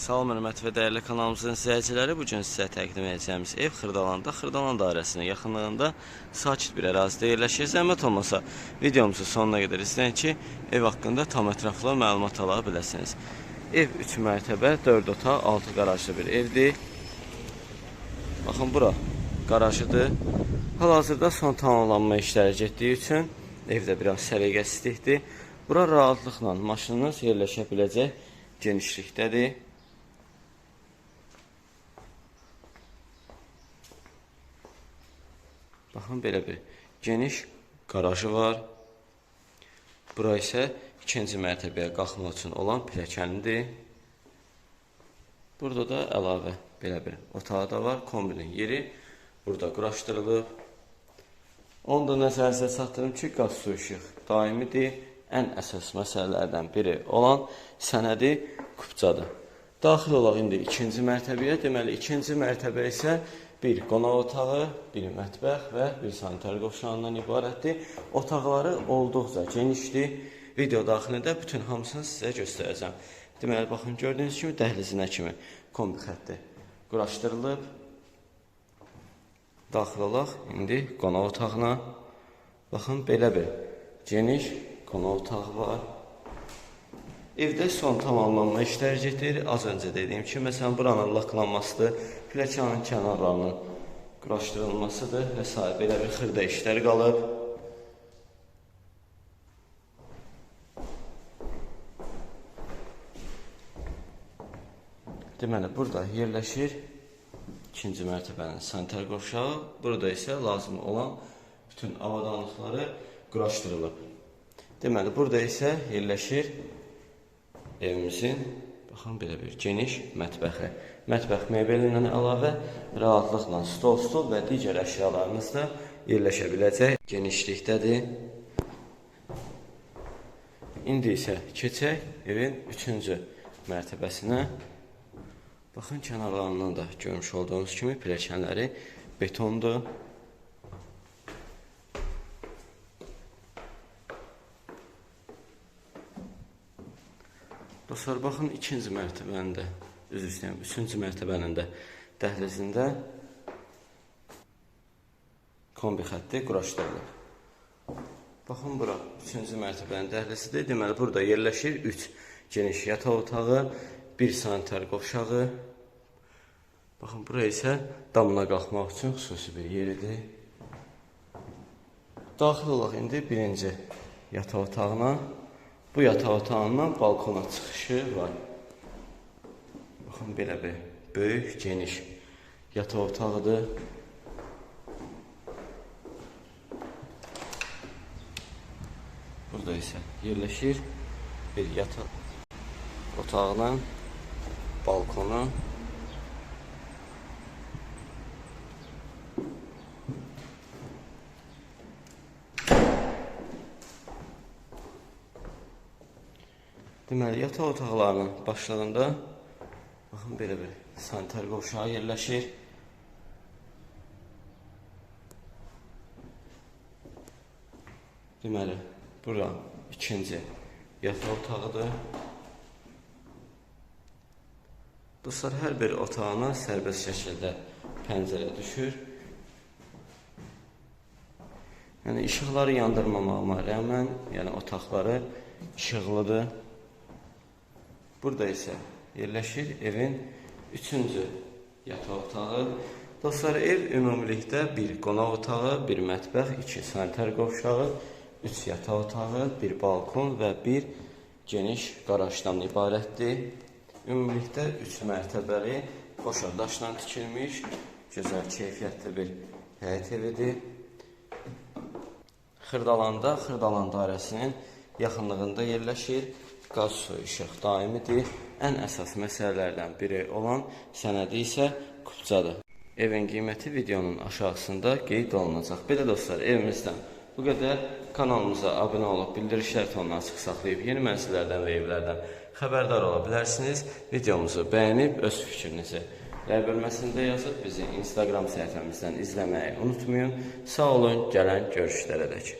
Salam hörmətli və dəyərli kanalımızın izləyiciləri, bu gün sizə təqdim edəcəyimiz ev Xırdalanda, Xırdalan dairəsinin yaxınlığında sakit bir ərazidə yerləşir. Zəhmət olmasa videomuzu sonuna qədər izləyin ki, ev haqqında tam ətraflı məlumat ala biləsiniz. Ev 3 mərtəbə, 4 otaq, 6 qarajlı bir evdir. Baxın bura qarajıdır. Hal-hazırda son tamamlanma işləri getdiyi üçün evdə biraz səliqəsizlikdir. Bura rahatlıqla maşınınız yerləşə biləcək genişlikdədir. Baxın belə bir geniş qarajı var. Bura isə ikinci mərtəbəyə qalxmaq üçün olan pilləkənidir. Burada da əlavə belə bir otağı da var. Kombinin yeri burada quraşdırılıb. Onu da nəzərinizə çatdırım ki, qaz su işıq daimidir. Ən əsas məsələlərdən biri olan sənədi kupçadır. Daxil olaq indi ikinci mərtəbəyə. Deməli, ikinci mərtəbə isə bir qonaq otağı, bir mətbəx və bir sanitar qovşağından ibarətdir. Otaqları olduqca genişdir. Video daxilində bütün hamısını sizə göstərəcəm. Deməli, baxın, gördüyünüz kimi dəhlizinə kimi kombi xətti quraşdırılıb. Daxil olaq indi qonaq otağına. Baxın, belə bir geniş qonaq otağı var. Evdə son tamamlanma işləri gedir. Az öncə dediyim kimi, məsələn, buranın laklanmasıdır, pilləkənin kənarlarının quraşdırılmasıdır və s. belə bir xırda işlər qalıb. Deməli, burada yerləşir ikinci mərtəbənin sanitar qovşağı. Burada isə lazım olan bütün avadanlıqları quraşdırılıb. Deməli, burada isə yerləşir evimizin baxın belə bir geniş mətbəxi. Mətbəx mebelindən əlavə rahatlıqla stol, stol və digər əşyalarınız da yerləşə biləcək genişlikdədir. İndi isə keçək evin 3-cü mərtəbəsinə. Baxın kənarlarından da görmüş olduğunuz kimi pilləkənləri betondur. Dostlar, baxın ikinci mərtəbənin də, üzr istəyirəm, üçüncü mərtəbənin də dəhlizində kombi xətti quraşdırılıb. Baxın bura, üçüncü mərtəbənin dəhlizidir. Deməli, burada yerləşir üç geniş yataq otağı, bir sanitar qovşağı. Baxın, bura isə damına qalxmaq üçün xüsusi bir yeridir. Daxil olaq indi birinci yataq otağına. Bu yataq otağından balkona çıxışı var. Baxın belə bir böyük, geniş yataq otağıdır. Burada isə yerləşir bir yataq otağının balkonu. Deməli, yataq otaqlarının başlarında baxın belə bir sanitar qovşağı yerləşir. Deməli, bura ikinci yataq otağıdır. Dostlar, hər bir otağına sərbəst şəkildə pəncərə düşür. Yəni işıqları yandırmamağıma rəğmən, yəni otaqları işıqlıdır. Burada isə yerləşir evin üçüncü yataq otağı. Dostlar, ev ümumilikdə bir qonaq otağı, bir mətbəx, iki sanitar qovşağı, üç yataq otağı, bir balkon və bir geniş qarajdan ibarətdir. Ümumilikdə üç mərtəbəli qoşa daşla tikilmiş, gözəl keyfiyyətli bir həyət evidir. Xırdalanda, Xırdalan dairəsinin yaxınlığında yerləşir. Qaz su işıq daimidir. Ən əsas məsələlərdən biri olan sənədi isə kupçadır. Evin qiyməti videonun aşağısında qeyd olunacaq. Belə dostlar, evimizdən bu qədər. Kanalımıza abunə olub bildirişlər tonunu açıq saxlayıb yeni mənzillərdən və evlərdən xəbərdar ola bilərsiniz. Videomuzu bəyənib öz fikrinizi rəy bölməsində yazıb bizi Instagram səhifəmizdən izləməyi unutmayın. Sağ olun, gələn görüşlərə dək.